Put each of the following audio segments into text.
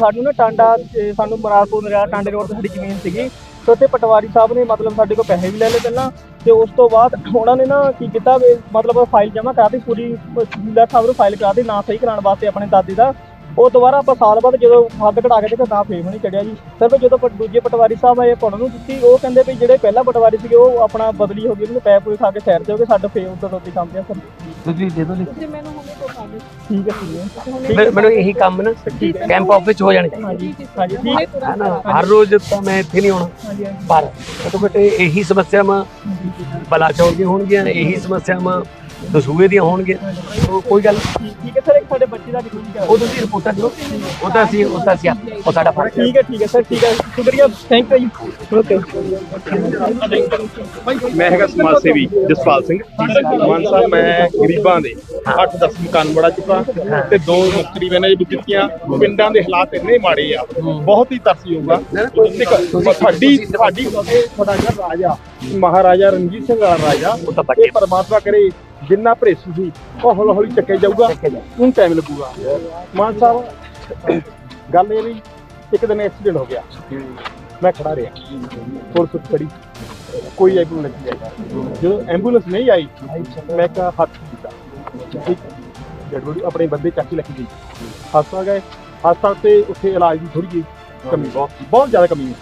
ਸਾਨੂੰ ਨਾ ਟਾਂਡਾ ਤੇ ਸਾਨੂੰ ਮਰਾਦਪੁਰ ਨਰਿਆ ਟਾਂਡੇ ਰੋਡ ਤੇ ਸਾਡੀ ਜ਼ਮੀਨ ਸੀਗੀ ਤੇ ਉੱਥੇ ਪਟਵਾਰੀ ਸਾਹਿਬ ਨੇ ਮਤਲਬ ਸਾਡੇ ਕੋਲ ਪੈਸੇ ਵੀ ਲੈ ਲਏ ਪਹਿਲਾਂ ਤੇ ਉਸ ਤੋਂ ਬਾਅਦ ਉਹਨਾਂ ਨੇ ਨਾ ਕੀ ਕੀਤਾ ਵੀ ਮਤਲਬ ਫਾਈਲ ਜਮ੍ਹਾਂ ਕਰਾਤੀ, ਪੂਰੀ ਤਹਿਸੀਲਦਾਰ ਸਾਹਿਬ ਨੂੰ ਫਾਈਲ ਕਰਾਤੀ, ਨਾਂ ਸਹੀ ਕਰਾਉਣ ਵਾਸਤੇ ਆਪਣੇ ਦਾਦੇ ਦਾ। ਉਹ ਦੁਬਾਰਾ ਆਪਾਂ ਸਾਲ ਬਾਅਦ ਜਦੋਂ ਹੱਦ ਕਢਾ ਕੇ ਦੇਖਿਆ ਤਾਂ ਫੇਮ ਨਹੀਂ ਚੜਿਆ ਜੀ। ਸਰ ਵੀ ਜਦੋਂ ਪ- ਦੂਜੇ ਪਟਵਾਰੀ ਸਾਹਿਬ ਆਏ ਪੜਨ ਨੂੰ ਦਿੱਤੀ। ਉਹ ਕਹਿੰਦੇ ਵੀ ਜਿਹੜੇ ਪਹਿਲਾ ਪਟਵਾਰੀ ਸੀਗੇ ਉਹ ਆਪਣਾ ਬਦਲੀ ਹੋ ਗਈ ਉਹਨੂੰ ਪੈ ਪੂਰੇ ਖਾ ਕੇ ਸਾਈਡ ਤੇ ਹੋ ਗਏ ਸਾਡਾ ਫੇਮ ਤੋਂ ਕੰਮ ਪਿਆ ਸਰ ਤੁਸੀਂ ਦੇ ਦੋ ਠੀਕ ਹੈ ਠੀਕ ਹੈ ਮੈਨੂੰ ਮੈਨੂੰ ਇਹੀ ਕੰਮ ਨਾ ਕੈਂਪ ਆਫਿਸ 'ਚ ਹੋ ਜਾਣੇ ਚਾਹੀਦੇ। ਹਾਂਜੀ ਹਾਂਜੀ ਠੀਕ ਹੈ। ਹੈ ਨਾ ਹਰ ਰੋਜ਼ ਤਾਂ ਮੈਂ ਇੱਥੇ ਨਹੀਂ ਆਉਣਾ। ਹਾਂਜੀ ਹਾਂਜੀ। ਪਰ ਘੱਟੋ ਘੱਟ ਇਹੀ ਸਮੱਸਿਆਵਾਂ ਬਲਾਚੌਰ ਦੀਆਂ ਹੋਣਗੀਆਂ ਇਹੀ ਸਮੱਸਿਆਵਾਂ ਦਸੂਏ ਦੀਆਂ ਹੋਣਗੀਆਂ। ਉਹ ਕੋਈ ਗੱਲ। ਠੀਕ ਹੈ ਸਰ ਇੱਕ ਸਾਡੇ ਬੱਚੇ ਦਾ ਡਿਗਰੀ ਕਰਾ ਉਹ ਤੁਸੀਂ ਰਿਪੋਰਟਾਂ ਦਿਓ। ਉਹ ਤਾਂ ਅਸੀਂ ਉਹ ਤਾਂ ਅਸੀਂ ਉਹ ਸਾਡਾ ਫਰਜ਼ ਠੀਕ ਹੈ ਠੀਕ ਹੈ ਸਰ ਠੀਕ ਹੈ। ਸ਼ੁਕਰੀਆ। ਥੈਂਕ ਯੂ ਓਕੇ ਮੈਂ ਹੈਗਾ ਸਮਾਜ ਸੇਵੀ ਜਸਪਾਲ ਸਿੰਘ। ਮਾਨ ਸਾਹਿਬ ਮੈਂ ਗਰੀਬਾਂ ਦੇ 8-10 ਮਕਾਨ ਬੜਾ ਚੁੱਕਾ ਤੇ ਦੋ ਮੁਕਤਰੀ ਮੈਨੇ ਵੀ ਦਿੱਤੀਆਂ। ਪਿੰਡਾਂ ਦੇ ਹਾਲਾਤ ਇੰਨੇ ਮਾੜੇ ਆ। ਬਹੁਤ ਹੀ ਤਰਸਯੋਗ ਆ। ਸਾਡੀ ਸਾਡੀ ਤੁਹਾਡਾ ਰਾਜਾ ਮਹਾਰਾਜਾ ਰਣਜੀਤ ਸਿੰਘ ਵਾਲਾ ਰਾਜਾ ਉਹ ਤਾਂ ਪਰਮਾਤਮਾ ਕਰੇ। ਜਿੰਨਾ ਭਰੇਸੂ ਸੀ ਉਹ ਹੌਲੀ ਹੌਲੀ ਚੱਕੇ ਜਾਊਗਾ ਉਹਨੂੰ ਟਾਈਮ ਲੱਗੂਗਾ। ਮਾਨ ਸਾਹਿਬ ਗੱਲ ਇਹ ਵੀ ਇੱਕ ਦਿਨ ਐਕਸੀਡੈਂਟ ਹੋ ਗਿਆ। ਮੈਂ ਖੜਾ ਰਿਹਾ। ਪੁਲਿਸ ਖੜੀ। ਕੋਈ ਐਂਬੂਲੈਂਸ ਨਹੀਂ ਆਈ। ਜਦੋਂ ਐਂਬੂਲੈਂਸ ਨਹੀਂ ਆਈ ਮੈਂ ਇੱਕ ਹੱਥ ਕੀਤਾ। ਠੀਕ। ਜੜਬੜੀ ਆਪਣੇ ਬੰਦੇ ਚੱਕ ਕੇ ਲੈ ਕੇ ਗਈ। ਹਸਪਤਾਲ ਗਏ। ਹਸਪਤਾਲ ਤੇ ਉੱਥੇ ਇਲਾਜ ਦੀ ਥੋੜੀ ਜਿਹੀ ਕਮੀ। ਬਹੁਤ। ਬਹੁਤ ਜ਼ਿਆਦਾ ਕਮੀ ਹੈ।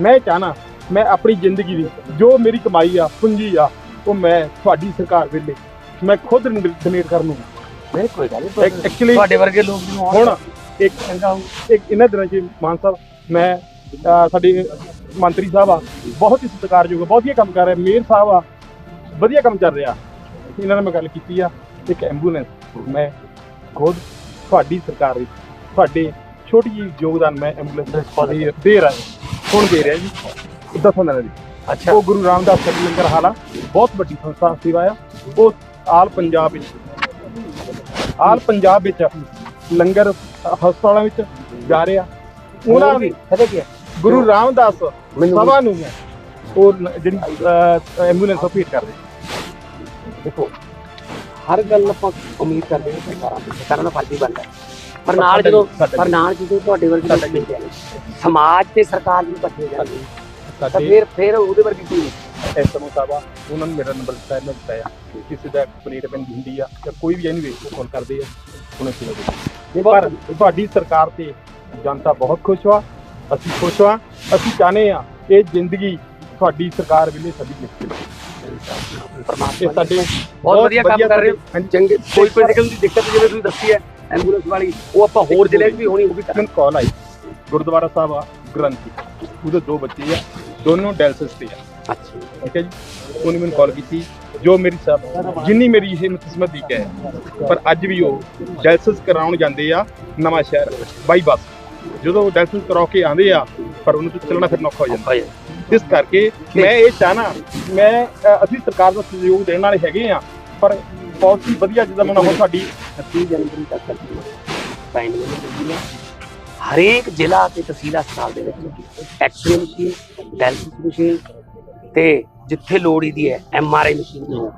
ਮੈਂ ਚਾਹਨਾ ਮੈਂ ਆਪਣੀ ਜ਼ਿੰਦਗੀ ਦੀ ਜੋ ਮੇਰੀ ਕਮਾਈ ਆ ਪੂੰਜੀ ਆ ਉਹ ਮੈਂ ਤੁਹਾਡੀ ਸਰਕਾਰ ਵੇਲੇ ਮੈਂ ਖੁਦ ਡੋਨੇਟ ਕਰਨ ਨੂੰ। ਨਹੀਂ ਕੋਈ ਗੱਲ ਨਹੀਂ ਐਕਚੁਅਲੀ ਤੁਹਾਡੇ ਵਰਗੇ ਲੋਕ ਆਉਣ ਹੁਣ ਇੱਕ ਚੰਗਾ ਇੱਕ ਇਹਨਾਂ ਦਿਨਾਂ 'ਚ ਮਾਨ ਸਾਹਿਬ ਮੈਂ ਅਹ ਸਾਡੇ ਮੰਤਰੀ ਸਾਹਿਬ ਆ ਬਹੁਤ ਹੀ ਸਤਿਕਾਰਯੋਗ ਆ, ਬਹੁਤ ਵਧੀਆ ਕੰਮ ਕਰ ਰਹੇ ਮੇਅਰ ਸਾਹਿਬ ਆ ਵਧੀਆ ਕੰਮ ਚੱਲ ਰਿਹਾ। ਇਹਨਾਂ ਨਾਲ ਮੈਂ ਗੱਲ ਕੀਤੀ ਆ ਇੱਕ ਐਂਬੂਲੈਂਸ ਮੈਂ ਖੁਦ ਤੁਹਾਡੀ ਸਰਕਾਰ ਵਿੱਚ ਤੁਹਾਡੇ ਛੋਟੀ ਜਿਹੀ ਯੋਗਦਾਨ ਮੈਂ ਐਂਬੂਲੈਂਸ ਦੇ ਦੇ ਰਿਹਾ ਹੁਣ ਦੇ ਰਿਹਾ ਜੀ ਦਸਾਂ ਦਿਨਾਂ ਦੀ। ਅੱਛਾ। ਉਹ ਗੁਰੂ ਰਾਮਦਾਸ ਲੰਗਰ ਹਾਲਾ ਬਹੁਤ ਵੱਡੀ ਸੰਸਥਾ ਸੇਵਾ ਆ ਉਹ ਆਲ ਪੰਜਾਬ ਵਿੱਚ। ਆਲ ਪੰਜਾਬ ਵਿੱਚ ਲੰਗਰ ਹਸਪਤਾਲਾਂ ਵਿੱਚ ਜਾ ਰਿਹਾ। ਉਹਨਾਂ ਦੀ ਪਤਾ ਕੀ ਗੁਰੂ ਰਾਮਦਾਸ ਸਭਾ ਨੂੰ ਉਹ ਜਿਹੜੀ ਐਂਬੂਲੈਂਸ ਭੇਟ ਕਰਦੇ ਦੇਖੋ ਹਰ ਗੱਲ ਆਪਾਂ ਉਮੀਦ ਕਰਦੇ ਹਾਂ ਸਰਕਾਰਾਂ ਤੋਂ ਸਰਕਾਰਾਂ ਦਾ ਫਰਜ਼ ਹੀ ਬਣਦਾ। ਪਰ ਨਾਲ ਜਦੋਂ ਪਰ ਨਾਲ ਜਦੋਂ ਤੁਹਾਡੇ ਵਰਗੇ ਲੋਕ ਮਿਲਦੇ ਆ ਸਮਾਜ ਤੇ ਸਰਕਾਰ ਨੂੰ ਇਕੱਠੇ ਜਾਂਦੇ ਤਾਂ ਫਿਰ ਫਿਰ ਉਹਦੇ ਵਰਗੀ ਕੋਈ ਨਹੀਂ ਐਸਐਮਓ ਸਾਹਿਬ ਆ ਉਹਨਾਂ ਨੂੰ ਮੇਰਾ ਨੰਬਰ ਦਿੱਤਾ ਇਹਨਾਂ ਦਿੱਤਾ ਆ। ਕਿਸੇ ਦਾ ਕੰਪਲੀਟ ਪੈਂਦੀ ਹੁੰਦੀ ਆ ਜਾਂ ਕੋਈ ਵੀ ਐਨੀਵੇ ਉਹ ਕਾਲ ਕਰਦੇ ਆ ਉਹਨਾਂ ਸੁਣੋ ਪਰ ਤੁਹਾਡੀ ਸਰਕਾਰ ਤੇ ਜਨਤਾ ਬਹੁਤ ਖੁਸ਼ ਵਾ ਅਸੀਂ ਖੁਸ਼ ਵਾ ਅਸੀਂ ਚਾਹੁੰਦੇ ਆ ਇਹ ਜ਼ਿੰਦਗੀ ਤੁਹਾਡੀ ਸਰਕਾਰ ਵੇਲੇ ਸਾਡੀ ਨਿਕਲੇ ਪਰਮਾਤਮਾ ਇਹ ਸਾਡੇ ਬਹੁਤ ਵਧੀਆ ਕੰਮ ਕਰ ਰਹੇ ਹੋ। ਚੰਗੇ ਕੋਈ ਪੋਲੀਟੀਕਲ ਦੀ ਦਿੱਕਤ ਜਿਵੇਂ ਤੁਸੀਂ ਦੱਸੀ ਹੈ ਐਂਬੂਲੈਂਸ ਵਾਲੀ ਉਹ ਆਪਾਂ ਹੋਰ ਜ਼ਿਲ੍ਹੇ ਵੀ ਹੋਣੀ ਉਹ ਵੀ ਕਾਲ ਆਈ। ਗੁਰਦੁਆਰਾ ਸਾਹਿਬ ਆ ਗ੍ਰੰਥੀ। ਉਹਦੇ ਦੋ ਬੱਚੇ ਆ ਦੋਨੋਂ ਡੈਲਸਿਸ ਤੇ ਆ। ਅੱਛਾ ਠੀਕ ਹੈ ਜੀ? ਉਹਨੇ ਮੈਨੂੰ ਕਾਲ ਕੀਤੀ ਜੋ ਮੇਰੀ ਸਭ ਜਿੰਨੀ ਮੇਰੀ ਇਹ ਕਿਸਮਤ ਦੀ ਹੈ। ਪਰ ਅੱਜ ਵੀ ਉਹ ਡੈਲਸਿਸ ਕਰਾਉਣ ਜਾਂਦੇ ਆ ਨਵਾਂ ਸ਼ਹਿਰ ਬਾਈ ਬੱਸ। ਜਦੋਂ ਡੈਲਸਿਸ ਕਰਾ ਕੇ ਆਉਂਦੇ ਆ ਪਰ ਉਹਨੂੰ ਚੱਲਣਾ ਫਿਰ ਔਖਾ ਹੋ ਜਾਂਦਾ। ਇਸ ਕਰਕੇ ਮੈਂ ਇਹ ਚਾਹਨਾ ਮੈਂ ਅ, ਅਸੀਂ ਸਰਕਾਰ ਦਾ ਸਹਿਯੋਗ ਦੇਣ ਵਾਲੇ ਹੈਗੇ ਆ ਪਰ ਬਹੁਤ ਹੀ ਵਧੀਆ ਜਿੱਦਾਂ ਮੈਂ ਹੁਣ ਸਾਡੀ 30 ਜਨਵਰੀ ਤੱਕ ਹਰੇਕ ਜ਼ਿਲ੍ਹਾ ਤੇ ਤਹਿਸੀਲ ਹਸਪਤਾਲ ਦੇ ਵਿੱਚ ਐਕਸਰੇ ਮਸ਼ੀਨ ਡਾਇਲਿਸਿਸ ਮਸ਼ੀਨ ਤੇ ਜਿੱਥੇ ਲੋੜ ਦੀ ਹੈ ਐਮ ਆਰ ਆਈ ਮਸ਼ੀਨ ਦੀ ਹੋਊਗੀ।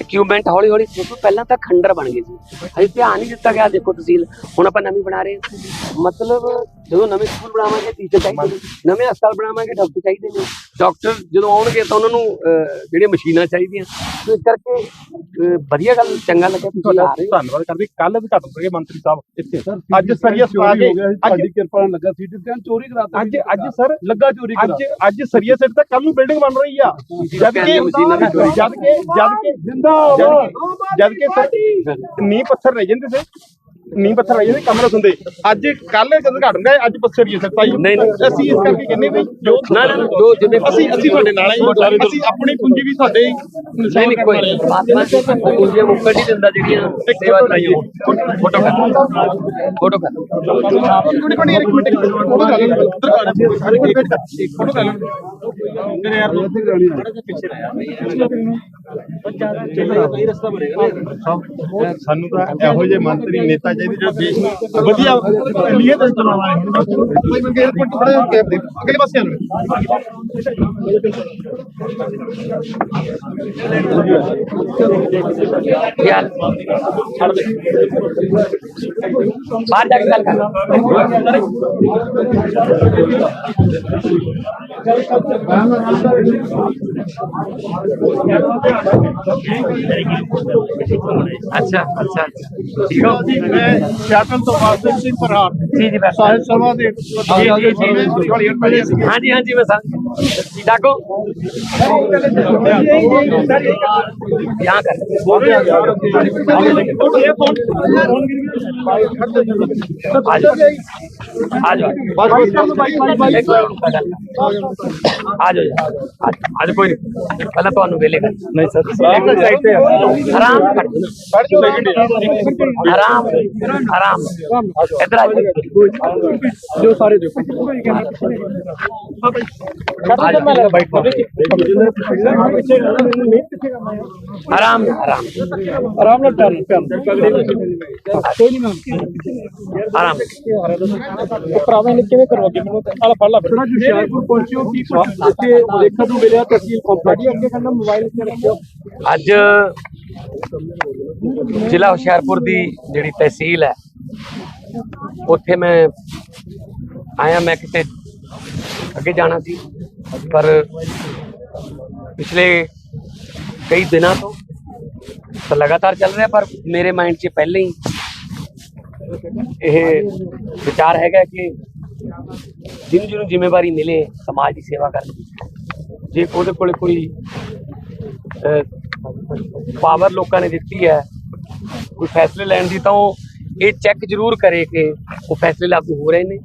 ਇਕਵਿਪਮੈਂਟ ਹੌਲੀ ਹੌਲੀ ਕਿਉਂਕਿ ਪਹਿਲਾਂ ਤਾਂ ਖੰਡਰ ਬਣ ਗਏ ਸੀ। ਹਜੇ ਧਿਆਨ ਨਹੀਂ ਦਿੱਤਾ ਗਿਆ, ਦੇਖੋ ਤਹਿਸੀਲ ਹੁਣ ਆਪਾਂ ਨਵੀਂ ਬਣਾ ਰਹੇ ਹਾਂ। ਮਤਲਬ ਜਦੋਂ ਨਵੇਂ ਸਕੂਲ ਬਣਾਵਾਂਗੇ ਟੀਚਰ ਚਾਹੀਦੇ ਨੇ, ਨਵੇਂ ਹਸਪਤਾਲ ਬਣਾਵਾਂਗੇ ਡਾਕਟਰ ਚਾਹੀਦੇ ਨੇ। ਡਾਕਟਰ ਜਦੋਂ ਆਉਣਗੇ ਤਾਂ ਉਹਨਾਂ ਨੂੰ ਜਿਹੜੀਆਂ ਮਸ਼ੀਨਾਂ ਚਾਹੀਦੀਆਂ। ਤੇ ਇਸ ਕਰਕੇ ਵਧੀਆ ਗੱਲ ਚੰਗਾ ਲੱਗਿਆ ਤੁਸੀਂ ਤੁਹਾਡਾ ਆ ਰਹੇ ਹੋ। ਧੰਨਵਾਦ ਕਰਦੇ। ਕੱਲ ਵੀ ਘੱਟ ਗਏ ਮੰਤਰੀ ਸਾਹਿਬ ਇੱਥੇ। ਅੱਜ ਸੀਰੀਅਸ ਪਾ ਕੇ ਅੱਜ ਕਿਰਪਾ ਨਾਲ ਲੱਗਾ। ਸੀਟੀ ਸਕੈਨ ਚੋਰੀ ਕਰਾਤਾ ਅੱਜ ਅੱਜ ਸਰ ਲੱਗਾ ਚੋਰੀ ਕਰਾ ਅੱਜ ਅੱਜ ਸੀਰੀਅਸ ਸਿੱਟ ਤਾਂ ਕੱਲ ਨੂੰ ਬਿਲਡਿੰਗ ਬਣ ਰਹੀ ਆ। ਜਦ ਕਿ ਮਸ਼ੀਨਾਂ ਵੀ ਚੋਰੀ। ਜਦ ਕਿ ਜਦ ਕਿ ਜਦ ਕਿ ਸਰ ਨੀਂਹ ਪੱਥਰ ਰਹਿ ਜਾਂਦੇ ਸੀ। ਨੀਂਹ ਪੱਥਰ ਰਹਿ ਜਾਂਦੇ ਕਮਰੇ ਹੁੰਦੇ ਅੱਜ ਕੱਲ ਜਦੋਂ ਘਟ ਗਏ ਅੱਜ ਪੱਥਰ ਹੀ ਸੱਤਾ ਹੀ ਨਹੀਂ, ਨਹੀਂ। ਅਸੀਂ ਇਸ ਕਰਕੇ ਕਹਿੰਦੇ ਵੀ ਜੋ ਨਾ ਨਾ ਜੋ ਜਿਵੇਂ ਅਸੀਂ ਅਸੀਂ ਤੁਹਾਡੇ ਨਾਲ ਹਾਂ। ਅਸੀਂ ਆਪਣੀ ਪੂੰਜੀ ਵੀ ਸਾਡੇ ਨਹੀਂ ਨਹੀਂ ਕੋਈ ਨਹੀਂ। ਪਰਮਾਤਮਾ ਜੀ ਪੂੰਜੀਆਂ ਮੁੱਕਣ ਨਹੀਂ ਦਿੰਦਾ ਜਿਹੜੀਆਂ ਸੇਵਾ ਲਾਈਏ ਫੋਟੋ ਫੋਟੋ ਕਰ ਕੋਣੀ ਕੋਣੀ ਇੱਕ ਮਿੰਟ ਫੋਟੋ ਕਰ ਲਓ ਉੱਧਰ ਕਰ ਲਓ ਸਾਰੇ ਕੋਲ ਬੈਠ ਫੋਟੋ ਕਰ ਲਓ ਮੇਰੇ ਯਾਰ ਪਿੱਛੇ ਸਾਨੂੰ ਤਾਂ ਇਹੋ ਜਿਹੇ ਮੰਤਰੀ ਨੇਤਾ ਵਧੀਆ ਲੀਏ ਤੇ ਚਲਾਉਣਾ ਹੈ। ਕੋਈ ਮੰਗੇ 에어ਪੋਰਟ ਖੜੇ ਹੋ ਕੇ ਆਪਣੇ ਅਗਲੇ ਪਾਸੇ ਆਉਣਾ। ਯਾਰ ਛੱਡ ਦੇ ਬਾਹਰ ਜਾ ਕੇ ਗੱਲ ਕਰ। ਅੱਛਾ ਅੱਛਾ। ਠੀਕ ਹੋ ਸ਼ਾਟਲ ਤੋਂ ਵਾਸਤੇ ਸਿੰਘ ਪ੍ਰਹਾਰ ਜੀ ਜੀ ਸਾਹਿਬ ਸਭਾ ਦੇ ਜੀ ਜੀ ਜੀ। ਹਾਂਜੀ ਹਾਂਜੀ ਮੈਂ ਜੀ ਡਾਕੋ। ਯਾਂ ਕਰ ਆਜੋ ਅੱਜ ਕੋਈ ਨਹੀਂ ਪਹਿਲਾਂ ਤੁਹਾਨੂੰ ਵੇਲੇ ਕਰ ਨਹੀਂ ਸਰ ਸਾਈਡ ਤੇ ਆਰਾਮ ਆਰਾਮ ਆਰਾਮ ਇਧਰ ਆ ਜੋ ਸਾਰੇ ਦੇਖੋ ਆਰਾਮ ਆਰਾਮ ਆਰਾਮ ਨਾਲ ਟਰਨ ਪੈ ਪਗੜੇ ਆਰਾਮ। ਭਰਾਵਾਂ ਅੱਜ ਜ਼ਿਲ੍ਹਾ ਹੁਸ਼ਿਆਰਪੁਰ ਦੀ ਜਿਹੜੀ ਤਹਿਸੀਲ ਹੈ ਉੱਥੇ ਮੈਂ ਆਇਆ ਮੈਂ ਕਿਤੇ ਅੱਗੇ ਜਾਣਾ ਸੀ ਪਰ ਪਿਛਲੇ ਕਈ ਦਿਨਾਂ ਤੋਂ ਤਾਂ ਲਗਾਤਾਰ ਚੱਲ ਰਿਹਾ ਪਰ ਮੇਰੇ ਮਾਈਂਡ 'ਚ ਪਹਿਲੇ ਹੀ ਇਹ ਵਿਚਾਰ ਹੈਗਾ ਕਿ ਜਿਹਨੂੰ ਜਿਹਨੂੰ ਜ਼ਿੰਮੇਵਾਰੀ ਮਿਲੇ, ਸਮਾਜ ਦੀ ਸੇਵਾ ਕਰਨ ਦੀ। ਜੇ ਉਹਦੇ ਕੋਲੇ ਕੋਈ ਪਾਵਰ ਲੋਕਾਂ ਨੇ ਦਿੱਤੀ ਹੈ, ਕੋਈ ਫੈਸਲੇ ਲੈਣ ਦੀ, ਤਾਂ ਉਹ ਇਹ ਚੈੱਕ ਜ਼ਰੂਰ ਕਰੇ ਕਿ ਉਹ ਫੈਸਲੇ ਲਾਗੂ ਹੋ ਰਹੇ ਨੇ।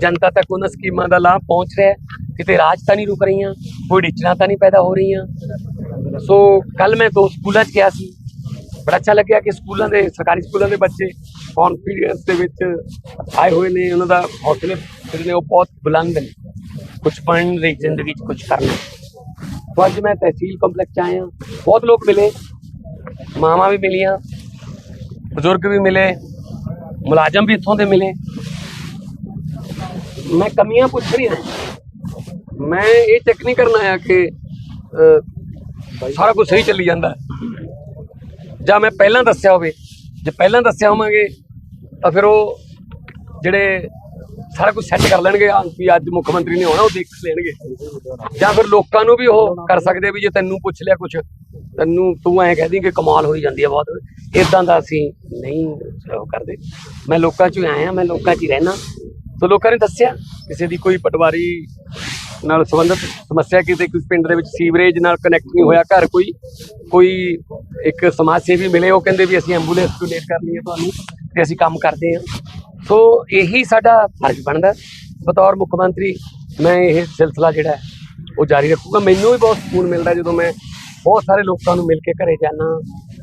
ਜਨਤਾ ਤੱਕ ਉਹਨਾਂ ਸਕੀਮਾਂ ਦਾ ਲਾਭ ਪਹੁੰਚ ਰਿਹਾ ਕਿਤੇ ਰਾਜ ਤਾਂ ਨਹੀਂ ਰੁਕ ਰਹੀਆਂ, ਕੋਈ ਡਿਚਣਾ ਤਾਂ ਨਹੀਂ ਪੈਦਾ ਹੋ ਰਹੀਆਂ। ਸੋ ਕੱਲ ਮੈਂ ਦੋ ਸਕੂਲਾਂ 'ਚ ਗਿਆ ਸੀ। ਬੜਾ ਅੱਛਾ ਲੱਗਿਆ ਕਿ ਸਕੂਲਾਂ ਦੇ, ਸਰਕਾਰੀ ਸਕੂਲਾਂ ਦੇ ਬੱਚੇ ਕੌਨਫੀਡੈਂਸ ਦੇ ਵਿੱਚ ਆਏ ਹੋਏ ਨੇ, ਉਹਨਾਂ ਦਾ ਹੌਸਲੇ ਜਿਹੜੇ ਨੇ ਉਹ ਬਹੁਤ ਬੁਲੰਦ ਨੇ। ਕੁਝ ਪੜ੍ਹਨ ਦੀ ਜ਼ਿੰਦਗੀ 'ਚ ਕੁਝ ਕਰਨਾ तो ਅੱਜ ਮੈਂ ਤਹਿਸੀਲ ਕੰਪਲੈਕਸ 'ਚ ਆਇਆ। ਬਹੁਤ ਲੋਕ ਮਿਲੇ, ਮਾਵਾਂ ਵੀ ਮਿਲੀਆਂ, ਬਜ਼ੁਰਗ ਵੀ ਮਿਲੇ, ਮੁਲਾਜ਼ਮ ਵੀ ਇੱਥੋਂ ਦੇ ਮਿਲੇ। ਮੈਂ ਕਮੀਆਂ ਪੁੱਛ ਰਹੀ ਹਾਂ। ਮੈਂ ਇਹ ਚੈੱਕ ਨਹੀਂ ਕਰਨਾ ਆਇਆ ਕਿ ਸਾਰਾ ਕੁਝ ਸਹੀ ਚੱਲੀ ਜਾਂਦਾ। ਜਾਂ ਮੈਂ ਪਹਿਲਾਂ ਦੱਸਿਆ ਹੋਵੇ, ਜੇ ਪਹਿਲਾਂ ਦੱਸਿਆ ਹੋਵਾਂਗੇ ਤਾਂ ਫਿਰ ਉਹ ਜਿਹੜੇ ਸਾਰਾ ਕੁਝ ਸੈੱਟ ਕਰ ਲੈਣਗੇ ਵੀ ਅੱਜ ਮੁੱਖ ਮੰਤਰੀ ਨੇ ਆਉਣਾ, ਉਹ ਦੇਖ ਲੈਣਗੇ। ਜਾਂ ਫਿਰ ਲੋਕਾਂ ਨੂੰ ਵੀ ਉਹ ਕਰ ਸਕਦੇ ਵੀ ਜੇ ਤੈਨੂੰ ਪੁੱਛ ਲਿਆ ਕੁਝ ਤੈਨੂੰ ਤੂੰ ਐਂ ਕਹਿ ਦੀ ਕਿ ਕਮਾਲ ਹੋਈ ਜਾਂਦੀ ਆ ਬਹੁਤ। ਇਦਾਂ ਦਾ ਅਸੀਂ ਨਹੀਂ ਉਹ ਕਰਦੇ। ਮੈਂ ਲੋਕਾਂ 'ਚ ਹੀ ਆਇਆ, ਮੈਂ ਲੋਕਾਂ 'ਚ ਹੀ ਰਹਿਣਾ ਸੋ ਲੋਕਾਂ ਨੇ ਦੱਸਿਆ, ਕਿਸੇ ਦੀ ਕੋਈ ਪਟਵਾਰੀ ਨਾਲ ਸੰਬੰਧਿਤ ਸਮੱਸਿਆ, ਕਿਤੇ ਕੋਈ ਪਿੰਡ ਦੇ ਵਿੱਚ ਸੀਵਰੇਜ ਨਾਲ ਕਨੈਕਟ ਨਹੀਂ ਹੋਇਆ, ਘਰ ਕੋਈ ਕੋਈ ਇੱਕ ਸਮਾਜ ਸੇਵੀ ਮਿਲੇ, ਉਹ ਕਹਿੰਦੇ ਵੀ ਅਸੀਂ ਐਂਬੂਲੈਂਸ ਡੋਨੇਟ ਕਰਨੀ ਹੈ ਤੁਹਾਨੂੰ। ਤੇ ਅਸੀਂ ਕੰਮ ਕਰਦੇ ਹਾਂ। ਸੋ ਇਹੀ ਸਾਡਾ ਫਰਜ਼ ਬਣਦਾ। ਬਤੌਰ ਮੁੱਖ ਮੰਤਰੀ, ਮੈਂ ਇਹ ਸਿਲਸਿਲਾ ਜਿਹੜਾ ਉਹ ਜਾਰੀ ਰੱਖੂਗਾ। ਮੈਨੂੰ ਵੀ ਬਹੁਤ ਸਕੂਨ ਮਿਲਦਾ ਜਦੋਂ ਮੈਂ ਬਹੁਤ ਸਾਰੇ ਲੋਕਾਂ ਨੂੰ ਮਿਲ ਕੇ ਘਰੇ ਜਾਣਾ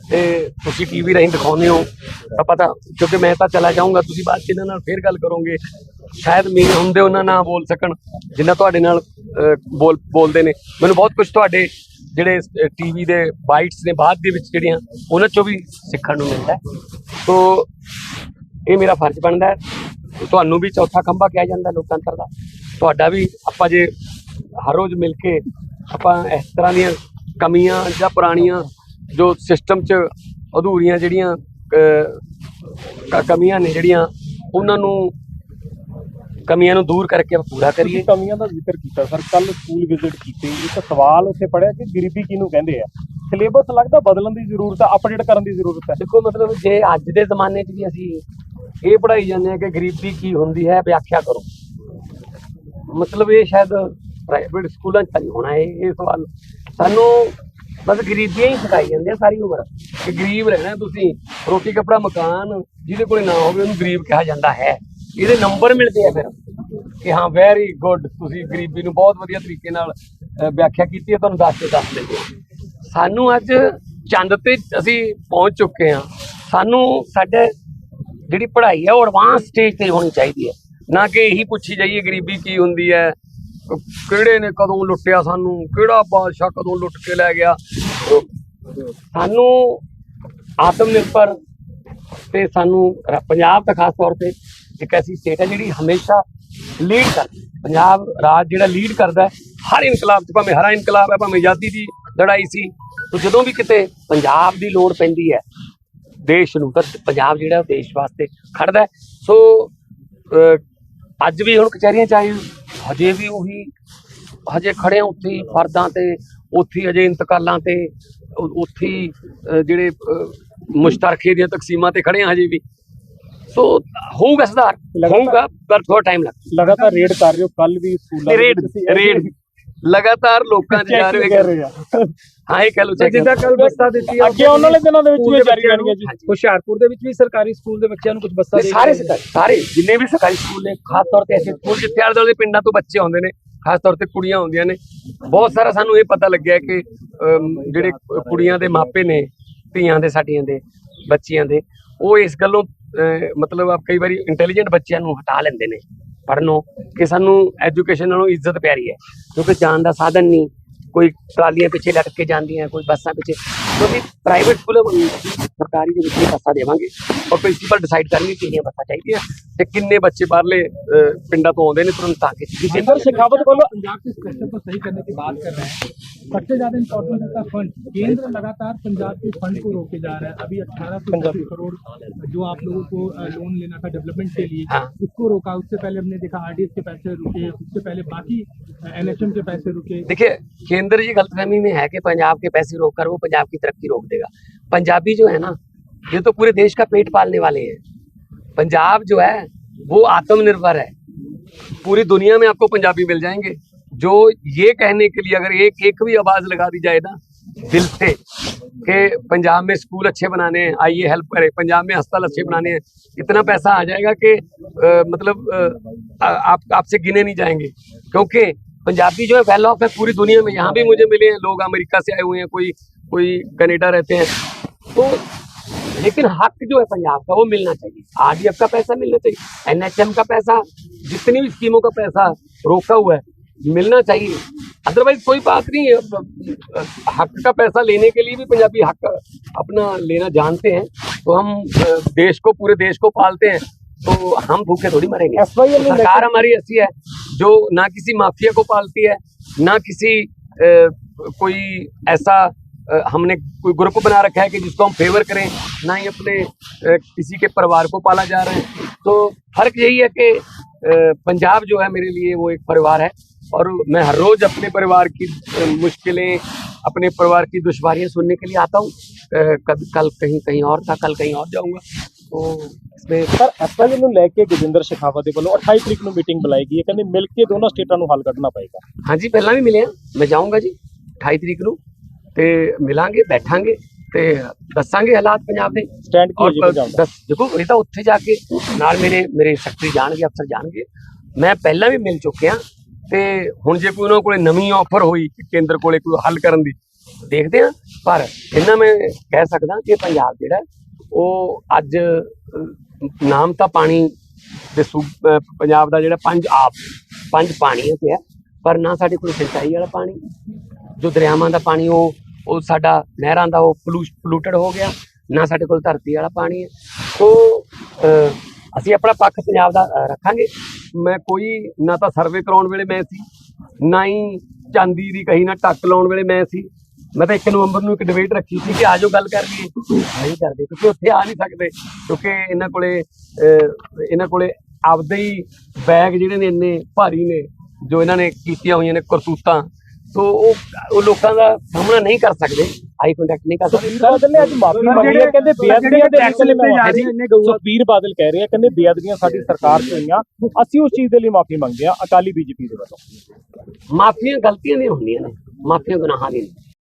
ਤੇ ਤੁਸੀਂ ਟੀਵੀ ਰਾਹੀਂ ਦਿਖਾਉਂਦੇ ਹੋ। ਤਾਂ ਪਤਾ, ਕਿਉਂਕਿ ਮੈਂ ਤਾਂ ਚਲਾ ਜਾਊਂਗਾ, ਤੁਸੀਂ ਬਾਅਦ 'ਚ ਇਹਨਾਂ ਨਾਲ ਫੇਰ ਗੱਲ ਕਰੋਗੇ। ਸ਼ਾਇਦ ਮੇਰੇ ਹੁੰਦੇ ਉਹਨਾਂ ਨਾਲ ਬੋਲ ਸਕਣ, ਜਿੰਨਾ ਤੁਹਾਡੇ ਨਾਲ ਬੋਲ, ਬੋਲਦੇ ਨੇ। ਮੈਨੂੰ ਬਹੁਤ ਕੁਝ ਤੁਹਾਡੇ ਜਿਹੜੇ ਟੀਵੀ ਦੇ ਬਾਈਟਸ ਨੇ ਬਾਅਦ ਦੇ ਵਿੱਚ ਜਿਹੜੀਆਂ, ਉਹਨਾਂ ਚੋਂ ਵੀ ਸਿੱਖਣ ਨੂੰ ਮਿਲਦਾ ਸੋ ਇਹ ਮੇਰਾ ਫਰਜ਼ ਬਣਦਾ ਹੈ। ਤੁਹਾਨੂੰ ਵੀ ਚੌਥਾ ਖੰਭਾ ਕਿਹਾ ਜਾਂਦਾ ਲੋਕਤੰਤਰ ਦਾ। ਤੁਹਾਡਾ ਵੀ ਆਪਾਂ ਜੇ ਹਰ ਰੋਜ਼ ਮਿਲ ਕੇ ਆਪਾਂ ਇਸ ਤਰ੍ਹਾਂ ਦੀਆਂ ਕਮੀਆਂ ਜਾਂ ਪੁਰਾਣੀਆਂ ਜੋ ਸਿਸਟਮ 'ਚ ਅਧੂਰੀਆਂ ਜਿਹੜੀਆਂ ਕਮੀਆਂ ਨੇ ਜਿਹੜੀਆਂ ਉਹਨਾਂ ਨੂੰ ਕਮੀਆਂ ਨੂੰ ਦੂਰ ਕਰਕੇ ਆਪਾਂ ਪੂਰਾ ਕਰੀਏ। ਕਮੀਆਂ ਦਾ ਜ਼ਿਕਰ ਕੀਤਾ ਸਰ ਕੱਲ ਸਕੂਲ ਵਿਜ਼ਿਟ ਕੀਤੀ। ਇੱਕ ਸਵਾਲ ਉੱਥੇ ਪੜਿਆ ਕਿ ਗਰੀਬੀ ਕਿਹਨੂੰ ਕਹਿੰਦੇ ਆ? ਸਿਲੇਬਸ ਲੱਗਦਾ ਬਦਲਣ ਦੀ ਜ਼ਰੂਰਤ ਹੈ ਅਪਡੇਟ ਕਰਨ ਦੀ ਜ਼ਰੂਤ ਹੈ ਦੇਖੋ ਮਤਲਬ ਜੇ ਅੱਜ ਦੇ ਜ਼ਮਾਨੇ 'ਚ ਵੀ ਅਸੀਂ ਇਹ ਪੜਾਈ ਜਾਂਦੇ ਆ ਕਿ ਗਰੀਬੀ ਕੀ ਹੁੰਦੀ ਹੈ, ਵਿਆਖਿਆ ਕਰੋ। ਮਤਲਬ ਇਹ ਸ਼ਾਇਦ ਪ੍ਰਾਈਵੇਟ ਸਕੂਲਾਂ 'ਚ ਨਹੀਂ ਹੋਣਾ ਇਹ ਇਹ ਸਵਾਲ। ਸਾਨੂੰ ਬਸ ਗਰੀਬੀਆਂ ਹੀ ਸਿਖਾਈ ਜਾਂਦੇ ਸਾਰੀ ਉਮਰ। ਕਿ ਗਰੀਬ ਰਹਿਣਾ ਤੁਸੀਂ, ਰੋਟੀ, ਕੱਪੜਾ, ਮਕਾਨ, ਜਿਹਦੇ ਕੋਲੇ ਨਾ ਹੋਵੇ ਉਹਨੂੰ ਗਰੀਬ ਕਿਹਾ ਜਾਂਦਾ ਹੈ। ਇਹਦੇ ਨੰਬਰ ਮਿਲਦੇ ਆ ਫਿਰ ਕਿ ਹਾਂ ਵੈਰੀ ਗੁੱਡ ਤੁਸੀਂ ਗਰੀਬੀ ਨੂੰ ਬਹੁਤ ਵਧੀਆ ਤਰੀਕੇ ਨਾਲ ਵਿਆਖਿਆ ਕੀਤੀ ਹੈ, ਤੁਹਾਨੂੰ ਦੱਸ ਕੇ ਦੱਸ ਦਿੰਦੇ ਸਾਨੂੰ ਅੱਜ ਚੰਦ ਤੇ ਅਸੀਂ ਪਹੁੰਚ ਚੁੱਕੇ ਹਾਂ। ਸਾਨੂੰ ਸਾਡੇ ਜਿਹੜੀ ਪੜ੍ਹਾਈ ਹੈ ਉਹ ਐਡਵਾਂਸ ਸਟੇਜ ਤੇ ਹੋਣੀ ਚਾਹੀਦੀ ਹੈ। ਨਾ ਕਿ ਇਹੀ ਪੁੱਛੀ ਜਾਈਏ ਗਰੀਬੀ ਕੀ ਹੁੰਦੀ ਹੈ, ਕਿਹੜੇ ਨੇ ਕਦੋਂ ਲੁੱਟਿਆ ਸਾਨੂੰ, ਕਿਹੜਾ ਬਾਦਸ਼ਾਹ ਕਦੋਂ ਲੁੱਟ ਕੇ ਲੈ ਗਿਆ। ਸਾਨੂੰ ਆਤਮ ਨਿਰਭਰ ਤੇ ਸਾਨੂੰ ਪੰਜਾਬ ਤਾਂ ਖਾਸ ਤੌਰ ਤੇ ਇੱਕ ਐਸੀ ਸਟੇਟ ਹੈ ਜਿਹੜੀ ਹਮੇਸ਼ਾ ਲੀਡ ਕਰਦੀ ਪੰਜਾਬ ਰਾਜ ਜਿਹੜਾ ਲੀਡ ਕਰਦਾ ਹਰ ਇਨਕਲਾਬ 'ਚ, ਭਾਵੇਂ ਹਰਾ ਇਨਕਲਾਬ ਹੈ, ਭਾਵੇਂ ਆਜ਼ਾਦੀ ਦੀ ਲੜਾਈ ਸੀ, ਤੇ ਜਦੋਂ ਵੀ ਕਿਤੇ ਪੰਜਾਬ ਦੀ ਲੋੜ ਪੈਂਦੀ ਹੈ ਦੇਸ਼ ਨੂੰ ਤਾਂ ਪੰਜਾਬ ਜਿਹੜਾ ਦੇਸ਼ ਵਾਸਤੇ ਖੜਦਾ। ਸੋ ਅੱਜ ਵੀ ਹੁਣ ਕਚਹਿਰੀਆਂ ਚ ਆਏ ਹਜੇ ਵੀ ਉਹੀ ਹਜੇ ਖੜੇ ਉੱਥੇ ਫਰਦਾਂ ਤੇ ਉੱਥੇ ਹਜੇ ਇੰਤਕਾਲਾਂ ਤੇ ਉੱਥੇ ਜਿਹੜੇ ਮੁਸ਼ਤਰਕੇ ਦੀਆਂ ਤਕਸੀਮਾਂ ਤੇ ਖੜੇ ਹਾਂ ਹਜੇ ਵੀ। ਸੋ ਹੋਊਗਾ ਸੁਧਾਰ ਹੋਊਗਾ ਪਰ ਥੋੜਾ ਟਾਈਮ ਲੱਗ। ਲਗਾਤਾਰ ਰੇਡ ਕਰ ਰਹੇ ਹੋ। ਕੱਲ ਵੀ ਸਕੂਲਾਂ ਦੇ ਰੇਡ ਰੇਡ ਲਗਾਤਾਰ ਲੋਕਾਂ 'ਚ ਜਾ ਰਹੇ ਆ ਹਾਂ। ਇਹ ਕਹਿ ਜਿੱਦਾਂ ਕੱਲ ਬੱਸਾਂ ਦਿੱਤੀਆਂ ਅੱਗੇ ਆਉਣ ਵਾਲੇ ਦਿਨਾਂ ਦੇ ਵਿੱਚ ਵੀ ਜਾਰੀ ਰਹਿਣਗੀਆਂ ਜੀ। ਹੁਸ਼ਿਆਰਪੁਰ ਦੇ ਵਿੱਚ ਵੀ ਸਰਕਾਰੀ ਸਕੂਲ ਦੇ ਬੱਚਿਆਂ ਨੂੰ ਕੁਝ ਬੱਸਾਂ ਤੇ ਸਾਰੇ ਸਰਕਾਰੀ ਸਾਰੇ ਜਿੰਨੇ ਵੀ ਸਰਕਾਰੀ ਸਕੂਲ ਨੇ ਖਾਸ ਤੌਰ ਤੇ ਐਸੇ ਸਕੂਲ ਜਿੱਥੇ ਆਲੇ ਦੁਆਲੇ ਦੇ ਪਿੰਡਾਂ ਤੋਂ ਬੱਚੇ ਆਉਂਦੇ ਨੇ ਖਾਸ ਤੌਰ ਤੇ ਕੁੜੀਆਂ ਆਉਂਦੀਆਂ ਨੇ ਬਹੁਤ ਸਾਰਾ ਸਾਨੂੰ ਇਹ ਪਤਾ ਲੱਗਿਆ ਕਿ ਜਿਹੜੇ ਕੁੜੀਆਂ ਦੇ ਮਾਪੇ ਨੇ ਧੀਆਂ ਦੇ ਸਾਡੀਆਂ ਦੇ ਬੱਚੀਆਂ ਦੇ ਉਹ ਇਸ ਗੱਲੋਂ ਅਹ, ਮਤਲਬ ਆਪ ਕਈ ਵਾਰੀ ਇੰਟੈਲੀਜੈਂਟ ਬੱਚਿਆਂ ਨੂੰ ਹਟਾ ਲੈਂਦੇ ਨੇ। ਪੜਨੋਂ ਕਿ ਸਾਨੂੰ ਐਜੂਕੇਸ਼ਨ ਨਾਲੋਂ ਇੱਜ਼ਤ ਪਿਆਰੀ ਹੈ ਕਿਉਂਕਿ ਜਾਣ ਦਾ ਸਾਧਨ ਨਹੀਂ ਕੋਈ ਟਰਾਲੀਆਂ ਪਿੱਛੇ ਲਟਕ ਕੇ ਜਾਂਦੀਆਂ ਕੋਈ ਬੱਸਾਂ ਪਿੱਛੇ ਕਿਉਂਕਿ ਪ੍ਰਾਈਵੇਟ ਸਕੂਲਾਂ ਵਾਂਗੂ ਸਰਕਾਰੀ ਦੇ ਵਿੱਚ ਹੀ ਬੱਸਾਂ ਦੇਵਾਂਗੇ ਔਰ ਪ੍ਰਿੰਸੀਪਲ ਡਿਸਾਈਡ ਕਰਨਗੇ ਕਿੰਨੀਆਂ ਬੱਸਾਂ ਚਾਹੀਦੀਆਂ ਤੇ ਕਿੰਨੇ ਬੱਚੇ ਬਾਹਰਲੇ ਅਹ, ਪਿੰਡਾਂ ਤੋਂ ਆਉਂਦੇ ਨੇ ਤੁਰੰਤ ਤਾਂ ਕਿ ਜਿੰਦਰ शेखावत बोलो पंजाब के स्ट्रक्चर को सही करने की बात कर रहे हैं सबसे ज्यादा इम्पोर्टेंट होता है फंड केंद्र लगातार पंजाब के फंड को रोके जा रहा है अभी अठारह सौ पंजाब- करोड़ जो आप लोगों को लोन लेना था डेवलपमेंट के लिए हाँ। उसको रोका उससे पहले हमने देखा आरडीएस के पैसे रुके उससे पहले बाकी एनएचएम के पैसे रुके देखिए केंद्र ये गलतफहमी में है कि पंजाब के पैसे रोक कर वो पंजाब की तरक्की रोक देगा। पंजाबी जो है ना ये तो पूरे देश का पेट पालने वाले हैं। पंजाब जो है वो आत्मनिर्भर है। पूरी दुनिया में आपको पंजाबी मिल जाएँगे। जो ये कहने के लिए अगर एक एक भी आवाज़ लगा दी जाए ना दिल से कि पंजाब में स्कूल अच्छे बनाने हैं आइए हेल्प करें पंजाब में अस्पताल अच्छे बनाने हैं इतना पैसा आ जाएगा कि अ, मतलब आ- आप आपसे गिने नहीं जाएँगे। क्योंकि पंजाबी जो है वेल ऑफ़ है पूरी दुनिया में, यहाँ भी मुझे मिले हैं, लोग अमेरिका से आए हुए हैं, कोई कोई कनेडा रहते हैं। तो लेकिन हक जो है पंजाब का वो मिलना चाहिए। आरडीएफ का पैसा मिलना चाहिए, एनएचएम का पैसा, जितनी भी स्कीमों का पैसा रोका हुआ है, मिलना चाहिए। अदरवाइज़ कोई बात नहीं है हक का पैसा लेने के लिए भी पंजाबी हक अपना लेना जानते हैं। तो हम देश को, पूरे देश को पालते हैं। तो हम भूखे थोड़ी मरेंगे। सरकार हमारी ऐसी है जो ना किसी माफिया को पालती है ना किसी अ, कोई ऐसा अ, हमने कोई ग्रुप बना रखा है कि जिसको हम फेवर करें ना ही अपने अ, किसी के परिवार को पाला जा रहा है। तो फ़र्क यही है कि पंजाब जो है मेरे लिए वो एक परिवार है और मैं हर रोज अपने परिवार की मुश्किलें अपने परिवार की दुश्वारियाँ सुनने के लिए आता हूँ। कल कहीं कहीं और था कल कहीं और जाऊँगा। ਉਹ ਤੇ ਸਰ ਨੂੰ ਲੈ ਕੇ ਗੁਰਿੰਦਰ ਸ਼ੇਖਾਵਤ ਦੇ ਵੱਲੋਂ 28 ਤਰੀਕ ਨੂੰ ਮੀਟਿੰਗ ਬੁਲਾਈ ਗਈ ਹੈ। ਕਹਿੰਦੇ ਮਿਲ ਕੇ ਦੋਨਾਂ ਸਟੇਟਾਂ ਨੂੰ ਹੱਲ ਕੱਢਣਾ ਪਏਗਾ। ਹਾਂਜੀ ਪਹਿਲਾਂ ਵੀ ਮਿਲੇ ਮੈਂ ਜਾਊਂਗਾ ਜੀ 28 ਤਰੀਕ ਨੂੰ ਤੇ ਮਿਲਾਂਗੇ ਬੈਠਾਂਗੇ ਤੇ ਦੱਸਾਂਗੇ ਹਾਲਾਤ ਪੰਜਾਬ ਦੇ। ਸਟੈਂਡ ਕੀ ਹੈ ਜੀ ਦੇਖੋ ਇਹ ਤਾਂ ਉੱਥੇ ਜਾ ਕੇ ਨਾਲ ਮੇਰੇ ਮੇਰੇ ਸੈਕਟਰੀ ਜਾਣਗੇ ਅਫਸਰ ਜਾਣਗੇ। ਮੈਂ ਪਹਿਲਾਂ ਵੀ ਮਿਲ ਚੁੱਕਿਆ ਤੇ ਹੁਣ ਜੇ ਕੋਈ ਉਹਨਾਂ ਕੋਲੇ ਨਵੀਂ ਆਫਰ ਹੋਈ ਕਿ ਕੇਂਦਰ ਕੋਲੇ ਕੋਈ ਹੱਲ ਕਰਨ ਦੀ ਦੇਖਦੇ ਆ ਪਰ ਇਹਨਾਂ ਮੈਂ ਕਹਿ ਸਕਦਾ ਕਿ ਪੰਜਾਬ ਜਿਹੜਾ ਉਹ ਅੱਜ ਨਾਮ ਤਾਂ ਪਾਣੀ ਦੇ ਸੂਬ- ਪੰਜਾਬ ਦਾ ਜਿਹੜਾ ਪੰਜ ਆਪ, ਪੰਜ ਪਾਣੀਆਂ ਤੇ ਹੈ, ਪਰ ਨਾ ਸਾਡੇ ਕੋਲ ਸਿੰਚਾਈ ਵਾਲਾ ਪਾਣੀ, ਜੋ ਦਰਿਆਵਾਂ ਦਾ ਪਾਣੀ, ਉਹ ਉਹ ਸਾਡਾ ਨਹਿਰਾਂ ਦਾ ਉਹ ਪੋਲੂਟਡ ਹੋ ਗਿਆ, ਨਾ ਸਾਡੇ ਕੋਲ ਧਰਤੀ ਵਾਲਾ ਪਾਣੀ ਹੈ। ਸੋ ਅਸੀਂ ਆਪਣਾ ਪੱਖ ਪੰਜਾਬ ਦਾ ਰੱਖਾਂਗੇ। ਮੈਂ ਕੋਈ, ਨਾ ਤਾਂ ਸਰਵੇ ਕਰਾਉਣ ਵੇਲੇ ਮੈਂ ਸੀ, ਨਾ ਹੀ ਚਾਂਦੀ ਦੀ ਕਹੀ ਨਾ ਟੱਕ ਲਾਉਣ ਵੇਲੇ ਮੈਂ ਸੀ। ਮੈਂ ਤਾਂ 1 ਨਵੰਬਰ ਨੂੰ ਇੱਕ ਡਿਬੇਟ ਰੱਖੀ ਸੀ ਕਿ ਆਜੋ ਗੱਲ ਕਰ ਲਈਏ। ਨਹੀਂ ਕਰਦੇ ਕਿਉਂਕਿ ਉੱਥੇ ਆ ਨਹੀਂ ਸਕਦੇ ਕਿਉਂਕਿ ਇਹਨਾਂ ਕੋਲੇ ਇਹਨਾਂ ਕੋਲੇ ਆਪਦੇ ਹੀ ਬੈਗ ਜਿਹੜੇ ਨੇ ਇੰਨੇ ਭਾਰੀ ਨੇ ਜੋ ਇਹਨਾਂ ਨੇ ਕੀਤੀਆਂ ਹੋਈਆਂ ਨੇ ਕਰਤੂਤਾਂ। ਸੋ ਉਹ ਉਹ ਲੋਕਾਂ ਦਾ ਸਾਹਮਣਾ ਨਹੀਂ ਕਰ ਸਕਦੇ ਆਈ ਕੰਟੈਕਟ ਨਹੀਂ ਕਰ ਸਕਦੇ। ਬਾਦਲ ਨੇ ਅੱਜ ਮਾਫੀ ਮੰਗੀ ਹੈ ਕਹਿੰਦੇ ਬੇਅਦਬੀਆਂ ਦੇ ਰਹੇ ਨੇ ਸੁਖਬੀਰ ਬਾਦਲ ਕਹਿ ਰਹੇ ਆ ਕਹਿੰਦੇ ਬੇਅਦਬੀਆਂ ਸਾਡੀ ਸਰਕਾਰ 'ਚ ਹੋਈਆਂ। ਅਸੀਂ ਉਸ ਚੀਜ਼ ਦੇ ਲਈ ਮਾਫੀ ਮੰਗਦੇ ਆ ਅਕਾਲੀ ਬੀਜੇਪੀ ਦੇ ਵੱਲੋਂ। ਮਾਫੀਆਂ ਗਲਤੀਆਂ ਨਹੀਂ ਹੁੰਦੀਆਂ ਨੇ ਮਾਫੀਆਂ ਗੁਨਾਹਾਂ ਨਹੀਂ